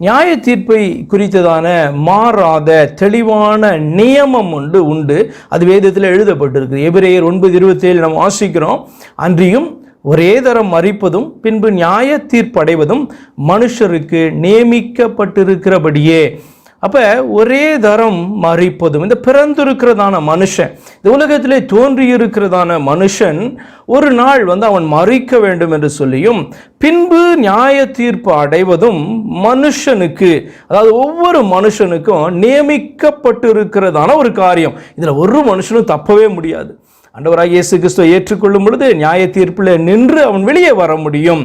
நியாய தீர்ப்பை குறித்ததான மாறாத தெளிவான நியமம் உண்டு உண்டு. அது வேதத்தில் எழுதப்பட்டிருக்கு எபிரேயர் ஒன்பது இருபத்தேழு நம்ம வாசிக்கிறோம். அன்றியும் ஒரே தரம் மறிப்பதும் பின்பு நியாய தீர்ப்படைவதும் மனுஷருக்கு நியமிக்கப்பட்டிருக்கிறபடியே. அப்போ ஒரே தரம் மறிப்பதும். இந்த பிறந்திருக்கிறதான மனுஷன் இந்த உலகத்திலே தோன்றியிருக்கிறதான மனுஷன் ஒரு நாள் வந்து அவன் மறிக்க வேண்டும் என்று சொல்லியும் பின்பு நியாய தீர்ப்பு அடைவதும் மனுஷனுக்கு அதாவது ஒவ்வொரு மனுஷனுக்கும் நியமிக்கப்பட்டிருக்கிறதான ஒரு காரியம். இதில் ஒரு மனுஷனும் தப்பவே முடியாது. அண்டவராக இயேசு கிறிஸ்துவை ஏற்றுக்கொள்ளும் பொழுது நியாய தீர்ப்பில் நின்று அவன் வெளியே வர முடியும்.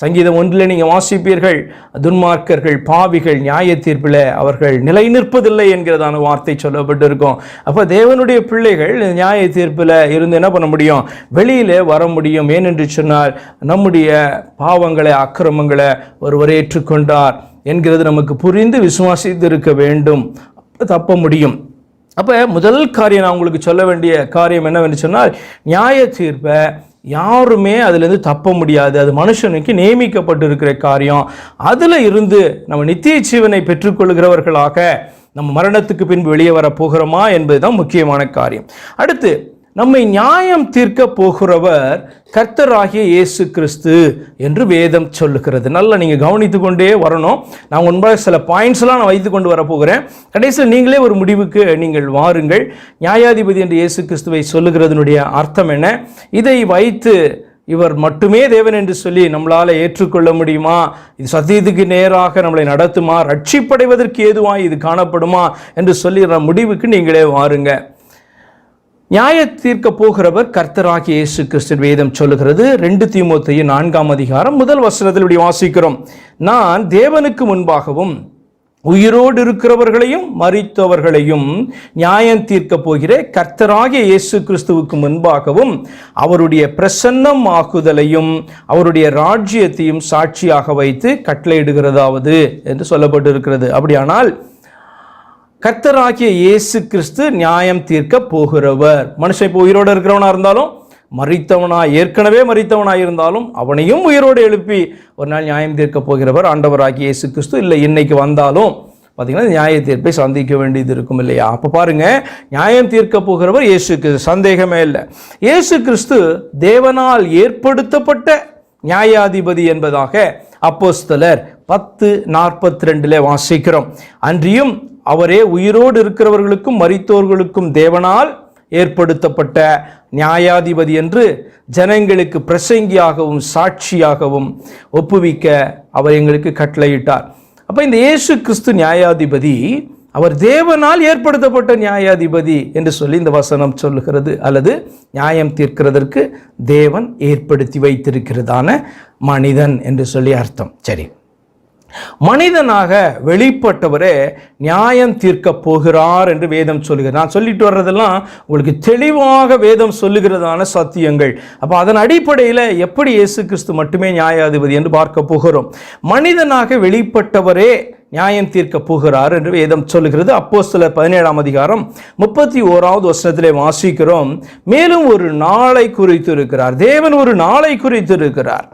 சங்கீதம் ஒன்றில் நீங்கள் வாசிப்பீர்கள் துன்மார்க்கர்கள் பாவிகள் நியாய தீர்ப்பில் அவர்கள் நிலை நிற்பதில்லை என்கிறதான வார்த்தை சொல்லப்பட்டிருக்கும். அப்போ தேவனுடைய பிள்ளைகள் நியாய தீர்ப்பில் இருந்து என்ன பண்ண முடியும்? வெளியில் வர முடியும். ஏனென்று சொன்னால் நம்முடைய பாவங்களை அக்கிரமங்களை ஒருவர் ஏற்றுக்கொண்டார் என்கிறது நமக்கு புரிந்து விசுவாசித்து இருக்க வேண்டும் தப்ப முடியும். அப்போ முதல் காரியம் நான் உங்களுக்கு சொல்ல வேண்டிய காரியம் என்னவென்று சொன்னால் நியாய தீர்ப்பை யாருமே அதுலேருந்து தப்ப முடியாது. அது மனுஷனுக்கு நியமிக்கப்பட்டிருக்கிற காரியம். அதில் இருந்து நம்ம நித்திய ஜீவனை பெற்றுக்கொள்கிறவர்களாக நம்ம மரணத்துக்கு பின்பு வெளியே வர போகிறோமா என்பதுதான் முக்கியமான காரியம். அடுத்து நம்மை நியாயம் தீர்க்க போகிறவர் கர்த்தராகிய இயேசு கிறிஸ்து என்று வேதம் சொல்லுகிறது. நல்லா நீங்கள் கவனித்து கொண்டே வரணும். நான் முன்பாக சில பாயிண்ட்ஸ்லாம் நான் வைத்து கொண்டு வரப்போகிறேன். கடைசியில் நீங்களே ஒரு முடிவுக்கு நீங்கள் வாருங்கள். நியாயாதிபதி என்று இயேசு கிறிஸ்துவை சொல்லுகிறதனுடைய அர்த்தம் என்ன? இதை வைத்து இவர் மட்டுமே தேவன் என்று சொல்லி நம்மளால் ஏற்றுக்கொள்ள முடியுமா? இது சத்தியத்துக்கு நேராக நம்மளை நடத்துமா? ரட்சிப்படைவதற்கு ஏதுவாய் இது காணப்படுமா? என்று சொல்லிடுற முடிவுக்கு நீங்களே வாருங்க. நியாய தீர்க்க போகிறவர் கர்த்தராகி இயேசு கிறிஸ்து வேதம் சொல்லுகிறது. ரெண்டு தீமோத்தையும் நான்காம் அதிகாரம் முதல் வசனத்தில் இப்படி வாசிக்கிறோம். நான் தேவனுக்கு முன்பாகவும் உயிரோடு இருக்கிறவர்களையும் மறித்தவர்களையும் நியாயம் தீர்க்க போகிற கர்த்தராகிய இயேசு கிறிஸ்துவுக்கு முன்பாகவும் அவருடைய பிரசன்னம் ஆகுதலையும் அவருடைய ராஜ்யத்தையும் சாட்சியாக வைத்து கட்டளையிடுகிறதாவது என்று சொல்லப்பட்டிருக்கிறது. அப்படியானால் கர்த்தராகிய இயேசு கிறிஸ்து நியாயம் தீர்க்க போகிறவர். மனுஷன் இப்போ உயிரோடு இருக்கிறவனா இருந்தாலும் மறித்தவனா ஏற்கனவே மறித்தவனாக இருந்தாலும் அவனையும் உயிரோடு எழுப்பி ஒரு நாள் நியாயம் தீர்க்க போகிறவர் ஆண்டவராகிய இயேசு கிறிஸ்து. இல்லை இன்னைக்கு வந்தாலும் பார்த்தீங்கன்னா நியாய தீர்ப்பை சந்திக்க வேண்டியது இருக்கும் இல்லையா? அப்போ பாருங்க நியாயம் தீர்க்க போகிறவர் இயேசு கிறிஸ்து. சந்தேகமே இல்லை. இயேசு கிறிஸ்து தேவனால் ஏற்படுத்தப்பட்ட நியாயாதிபதி என்பதாக அப்போஸ்தலர் பத்து நாற்பத்தி ரெண்டில் வாசிக்கிறோம். அன்றியும் அவரே உயிரோடு இருக்கிறவர்களுக்கும் மறித்தோர்களுக்கும் தேவனால் ஏற்படுத்தப்பட்ட நியாயாதிபதி என்று ஜனங்களுக்கு பிரசங்கியாகவும் சாட்சியாகவும் ஒப்புவிக்க அவர் எங்களுக்கு கட்டளையிட்டார். அப்போ இந்த இயேசு கிறிஸ்து நியாயாதிபதி அவர் தேவனால் ஏற்படுத்தப்பட்ட நியாயாதிபதி என்று சொல்லி இந்த வசனம் சொல்லுகிறது அல்லது நியாயம் தீர்க்கிறதற்கு தேவன் ஏற்படுத்தி வைத்திருக்கிறதான மனிதன் என்று சொல்லி அர்த்தம். சரி. மனிதனாக வெளிப்பட்டவரே நியாயம் தீர்க்க போகிறார் என்று வேதம் சொல்லுகிறது. நான் சொல்லிட்டு வர்றதெல்லாம் உங்களுக்கு தெளிவாக வேதம் சொல்லுகிறதான சத்தியங்கள். அப்போ அதன் அடிப்படையில் எப்படி இயேசு கிறிஸ்து மட்டுமே நியாயாதிபதி என்று பார்க்க போகிறோம். மனிதனாக வெளிப்பட்டவரே நியாயம் தீர்க்க போகிறார் என்று வேதம் சொல்லுகிறது. அப்போ சில பதினேழாம் அதிகாரம் முப்பத்தி ஓராவது வசனத்திலே வாசிக்கிறோம். மேலும் ஒரு நாளை குறித்து இருக்கிறார் தேவன் ஒரு நாளை குறித்து இருக்கிறார்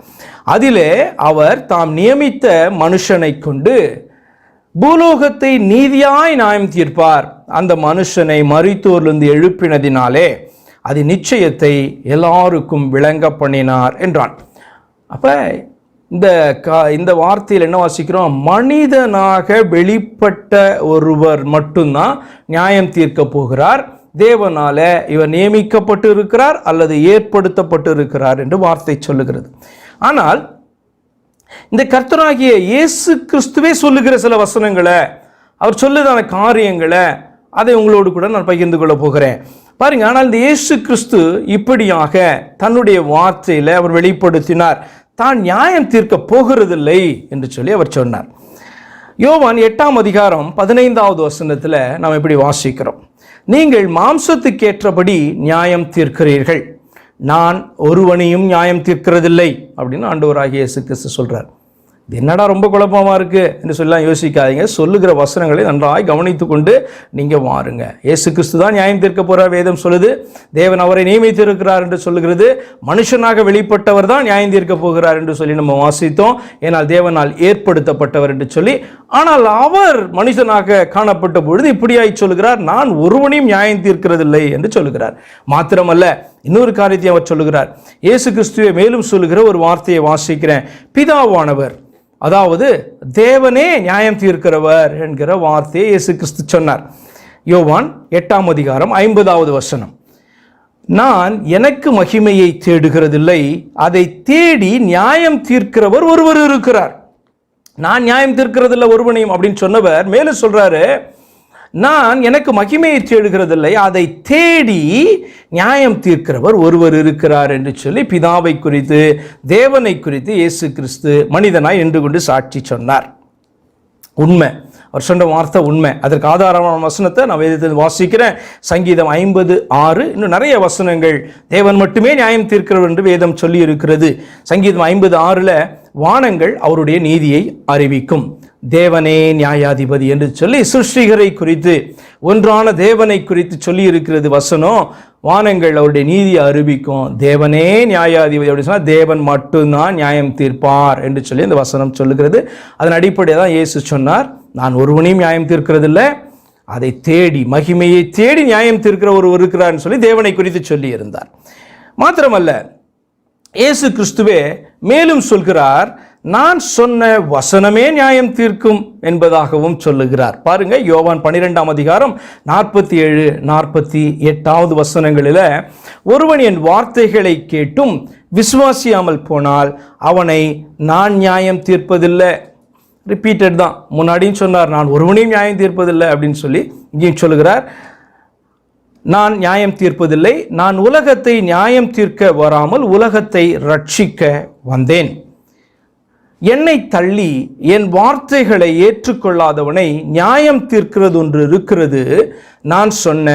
அதிலே அவர் தாம் நியமித்த மனுஷனை கொண்டு பூலோகத்தை நீதியாய் நியாயம் தீர்ப்பார். அந்த மனுஷனை மறித்தோர்லிருந்து எழுப்பினதினாலே அது நிச்சயத்தை எல்லாருக்கும் விளங்க பண்ணினார் என்றான். அப்போ இந்த கா இந்த வார்த்தையில் என்ன வாசிக்கிறோம்? மனிதனாக வெளிப்பட்ட ஒருவர் மட்டும்தான் நியாயம் தீர்க்க போகிறார். தேவனால இவர் நியமிக்கப்பட்டு இருக்கிறார் அல்லது ஏற்படுத்தப்பட்டு இருக்கிறார் என்று வார்த்தை சொல்லுகிறது. ஆனால் இந்த கர்த்தராகிய இயேசு கிறிஸ்துவே சொல்லுகிற சில வசனங்களை அவர் சொல்லுதான காரியங்களை அதை உங்களோடு கூட நான் பகிர்ந்து கொள்ள போகிறேன். பாருங்க ஆனால் இந்த இயேசு கிறிஸ்து இப்படியாக தன்னுடைய வார்த்தையில் அவர் வெளிப்படுத்தினார். தான் நியாயம் தீர்க்க போகிறதில்லை என்று சொல்லி அவர் சொன்னார். யோவான் எட்டாம் அதிகாரம் பதினைந்தாவது வசனத்தில் நாம் இப்படி வாசிக்கிறோம். நீங்கள் மாம்சத்துக்கேற்றபடி நியாயம் தீர்க்கிறீர்கள். நான் ஒருவனையும் நியாயம் தீர்க்கிறதில்லை அப்படின்னு ஆண்டவராகிய இயேசு கிறிஸ்து சொல்கிறார் என்னடா ரொம்ப குழப்பமாக இருக்கு என்று சொல்லலாம் யோசிக்காதீங்க. சொல்லுகிற வசனங்களை நன்றாய் கவனித்து கொண்டு நீங்கள் வாருங்க. ஏசு கிறிஸ்து தான் நியாயம் தீர்க்க போகிறார் வேதம் சொல்லுது. தேவன் அவரை நியமித்திருக்கிறார் என்று சொல்லுகிறது. மனுஷனாக வெளிப்பட்டவர் தான் நியாயம் தீர்க்க போகிறார் என்று சொல்லி நம்ம வாசித்தோம். ஏனால் தேவனால் ஏற்படுத்தப்பட்டவர் என்று சொல்லி ஆனால் அவர் மனுஷனாக காணப்பட்ட பொழுது இப்படியாய் சொல்லுகிறார் நான் ஒருவனையும் நியாயம் தீர்க்கிறதில்லை என்று சொல்லுகிறார். மாத்திரமல்ல இன்னொரு காரியத்தை அவர் சொல்லுகிறார். இயேசு கிறிஸ்துவை மேலும் சொல்லுகிற ஒரு வார்த்தையை வாசிக்கிறேன். பிதாவானவர் அதாவது தேவனே நியாயம் தீர்க்கிறவர் என்கிற வார்த்தையை இயேசு கிறிஸ்து சொன்னார். யோவான் எட்டாம் அதிகாரம் ஐம்பதாவது வசனம். நான் எனக்கு மகிமையை தேடுகிறதில்லை அதை தேடி நியாயம் தீர்க்கிறவர் ஒருவர் இருக்கிறார். நான் நியாயம் தீர்க்கிறதில்ல ஒருவனையும் அப்படின்னு சொன்னவர் மேலும் சொல்றாரு நான் எனக்கு மகிமையை தேடுகிறதில்லை அதை தேடி நியாயம் தீர்க்கிறவர் ஒருவர் இருக்கிறார் என்று சொல்லி பிதாவை குறித்து தேவனை குறித்து இயேசு கிறிஸ்து மனிதனாய் என்று கொண்டு சாட்சி சொன்னார். உண்மை. அவர் சொன்ன வார்த்தை உண்மை. அதற்கு ஆதாரமான வசனத்தை நான் வேதத்தில் வாசிக்கிறேன். சங்கீதம் ஐம்பது ஆறு. இன்னும் நிறைய வசனங்கள். தேவன் மட்டுமே நியாயம் தீர்க்கிறவர் என்று வேதம் சொல்லி இருக்கிறது சங்கீதம் ஐம்பது ஆறில் வானங்கள் அவருடைய நீதியை அறிவிக்கும். தேவனே நியாயாதிபதி என்று சொல்லி சிருஷ்டிகரை குறித்து ஒன்றான தேவனை குறித்து சொல்லி இருக்கிறது வசனம். வானங்கள் அவருடைய நீதியை அறிவிக்கும். தேவனே நியாயாதிபதி அப்படின்னு சொன்னால் தேவன் மட்டும்தான் நியாயம் தீர்ப்பார் என்று சொல்லி இந்த வசனம் சொல்லுகிறது. அதன் அடிப்படையில் தான் இயேசு சொன்னார். நான் ஒருவனையும் நியாயம் தீர்க்கிறதில்லை. அதை தேடி மகிமையை தேடி நியாயம் தீர்க்கிற ஒருவர் இருக்கிறார்னு சொல்லி தேவனை குறித்து சொல்லி இருந்தார் மாத்திரமல்ல இயேசு கிறிஸ்துவே மேலும் சொல்கிறார் நான் சொன்ன வசனமே நியாயம் தீர்க்கும் என்பதாகவும் சொல்லுகிறார். பாருங்க யோவான் பன்னிரெண்டாம் அதிகாரம் நாற்பத்தி ஏழு நாற்பத்தி எட்டாவது வசனங்களில் ஒருவன் என் வார்த்தைகளை கேட்டும் விசுவாசியாமல் போனால் அவனை நான் நியாயம் தீர்ப்பதில்லை. ரிப்பீட்டட் தான். முன்னாடியும் சொன்னார் நான் ஒருவனையும் நியாயம் தீர்ப்பதில்லை அப்படின்னு சொல்லி இங்கேயும் சொல்லுகிறார். நான் நியாயம் தீர்ப்பதில்லை நான் உலகத்தை நியாயம் தீர்க்க வராமல் உலகத்தை ரட்சிக்க வந்தேன். என்னை தள்ளி என் வார்த்தைகளை ஏற்றுக்கொள்ளாதவனை நியாயம் தீர்க்கிறது ஒன்று இருக்கிறது. நான் சொன்ன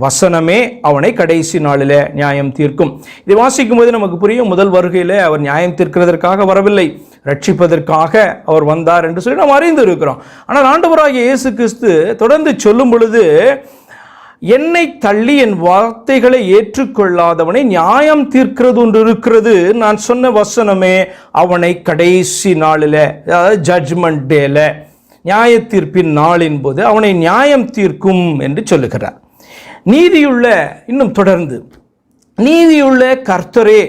வசனமே அவனை கடைசி நாளில் நியாயம் தீர்க்கும். இதை வாசிக்கும் போது நமக்கு புரியும் முதல் வருகையில் அவர் நியாயம் தீர்க்கிறதற்காக வரவில்லை. ரட்சிப்பதற்காக அவர் வந்தார் என்று சொல்லி நாம் அறிந்து இருக்கிறோம். ஆனால் ஆண்டவராகிய இயேசு கிறிஸ்து தொடர்ந்து சொல்லும் பொழுது என்னை தள்ளி என் வார்த்தைகளை ஏற்றுக்கொள்ளாதவனை நியாயம் தீர்க்கிறது ஒன்று இருக்கிறது. நான் சொன்ன வசனமே அவனை கடைசி நாளில் அதாவது ஜட்ஜ்மெண்ட் டேல நியாய தீர்ப்பின் நாளின் போது அவனை நியாயம் தீர்க்கும் என்று சொல்லுகிறார். நீதியுள்ள இன்னும் தொடர்ந்து நீதியுள்ள கர்த்தரே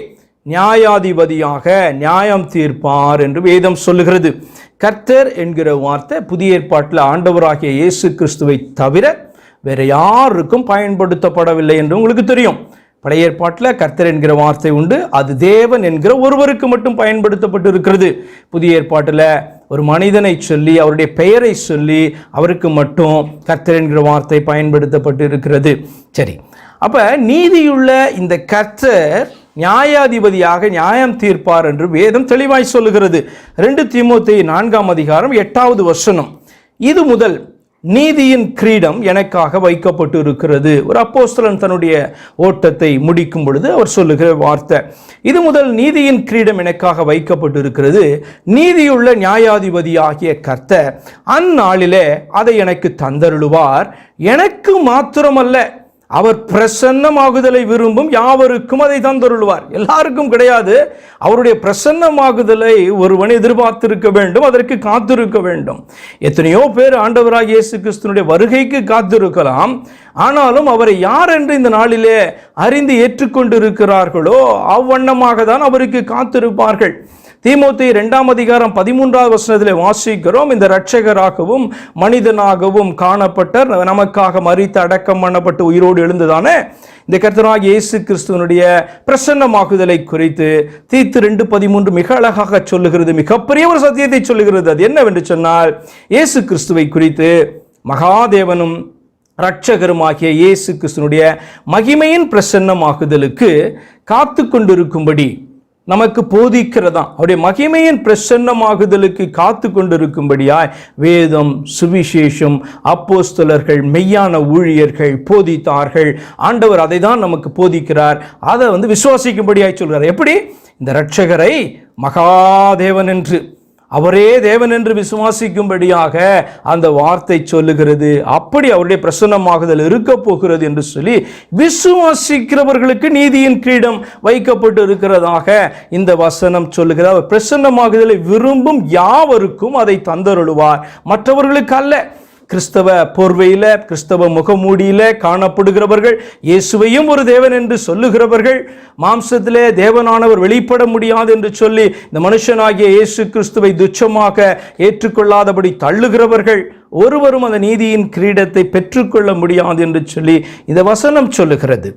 நியாயாதிபதியாக நியாயம் தீர்ப்பார் என்று வேதம் சொல்லுகிறது. கர்த்தர் என்கிற வார்த்தை புதிய ஏற்பாட்டில் ஆண்டவராகிய இயேசு கிறிஸ்துவை தவிர வேறு யாருக்கும் பயன்படுத்தப்படவில்லை என்று உங்களுக்கு தெரியும். பழைய ஏற்பாட்டில் கர்த்தர் என்கிற வார்த்தை உண்டு. அது தேவன் என்கிற ஒருவருக்கு மட்டும் பயன்படுத்தப்பட்டு இருக்கிறது புதிய ஏற்பாட்டில் ஒரு மனிதனை சொல்லி அவருடைய பெயரை சொல்லி அவருக்கு மட்டும் கர்த்தர் என்கிற வார்த்தை பயன்படுத்தப்பட்டு இருக்கிறது சரி. அப்போ நீதியுள்ள இந்த கர்த்தர் நியாயாதிபதியாக நியாயம் தீர்ப்பார் என்று வேதம் தெளிவாய் சொல்லுகிறது. ரெண்டு திமுத்தி நான்காம் அதிகாரம் எட்டாவது வசனம். இது முதல் நீதியின் கிரீடம் எனக்காக வைக்கப்பட்டு இருக்கிறது ஒரு அப்போஸ்தலன் தன்னுடைய ஓட்டத்தை முடிக்கும் பொழுது அவர் சொல்லுகிற வார்த்தை இது முதல் நீதியின் கிரீடம் எனக்காக வைக்கப்பட்டு இருக்கிறது நீதியுள்ள நியாயாதிபதி ஆகிய கர்த்தர் அந்நாளிலே அதை எனக்கு தந்தருளுவார். எனக்கு மாத்திரமல்ல அவர் பிரசன்னமாகுதலை விரும்பும் யாவருக்கும் அதை தந்தருள்வார். எல்லாருக்கும் கிடையாது. அவருடைய பிரசன்னமாகுதலை ஒருவன் எதிர்பார்த்திருக்க வேண்டும் அதற்கு காத்திருக்க வேண்டும். எத்தனையோ பேர் ஆண்டவராக இயேசு கிறிஸ்தனுடைய வருகைக்கு காத்திருக்கலாம். ஆனாலும் அவரை யார் என்று இந்த நாளிலே அறிந்து ஏற்றுக்கொண்டிருக்கிறார்களோ அவ்வண்ணமாக தான் அவருக்கு காத்திருப்பார்கள். தீமோத்தி இரண்டாம் அதிகாரம் பதிமூன்றாவது வசனத்தில் வாசிக்கிறோம். இந்த இரட்சகராகவும் மனிதனாகவும் காணப்பட்ட நமக்காக மறித்து அடக்கம் பண்ணப்பட்டு உயிரோடு எழுந்ததான இந்த கர்த்தராகிய இயேசு கிறிஸ்துவனுடைய பிரசன்னமாக்குதலை குறித்து தீத்து ரெண்டு பதிமூன்று மிக அழகாக சொல்லுகிறது. மிகப்பெரிய ஒரு சத்தியத்தை சொல்லுகிறது. அது என்னவென்று சொன்னால் இயேசு கிறிஸ்துவை குறித்து மகாதேவனும் இரட்சகருமாகிய இயேசு கிறிஸ்துனுடைய மகிமையின் பிரசன்னமாகுதலுக்கு காத்து கொண்டிருக்கும்படி நமக்கு போதிக்கிறதா? அவருடைய மகிமையின் பிரசன்னமாகுதலுக்கு காத்து கொண்டிருக்கும்படியாய் வேதம் சுவிசேஷம் அப்போஸ்தலர்கள் மெய்யான ஊழியர்கள் போதித்தார்கள். ஆண்டவர் அதை தான் நமக்கு போதிக்கிறார். அதை வந்து விசுவாசிக்கும்படியாய் சொல்கிறார். எப்படி? இந்த இரட்சகரை மகாதேவன் என்று. அவரே தேவன் என்று விசுவாசிக்கும்படியாக அந்த வார்த்தை சொல்லுகிறது. அப்படி அவருடைய பிரசன்னமாகுதல் இருக்க போகிறது என்று சொல்லி விசுவாசிக்கிறவர்களுக்கு நீதியின் கிரீடம் வைக்கப்பட்டு இருக்கிறதாக இந்த வசனம் சொல்லுகிறது. அவர் பிரசன்னமாகுதலை விரும்பும் யாவருக்கும் அதை தந்தருளுவார். மற்றவர்களுக்கு அல்ல. கிறிஸ்தவ போர்வையில் கிறிஸ்தவ முகமூடியில காணப்படுகிறவர்கள் இயேசுவையும் ஒரு தேவன் என்று சொல்லுகிறவர்கள் மாம்சத்திலே தேவனானவர் வெளிப்பட முடியாது என்று சொல்லி இந்த மனுஷனாகிய இயேசு கிறிஸ்துவை துச்சமாக ஏற்றுக்கொள்ளாதபடி தள்ளுகிறவர்கள் ஒருவரும் அந்த நீதியின் கிரீடத்தை பெற்றுக்கொள்ள முடியாது என்று சொல்லி இந்த வசனம் சொல்லுகிறது.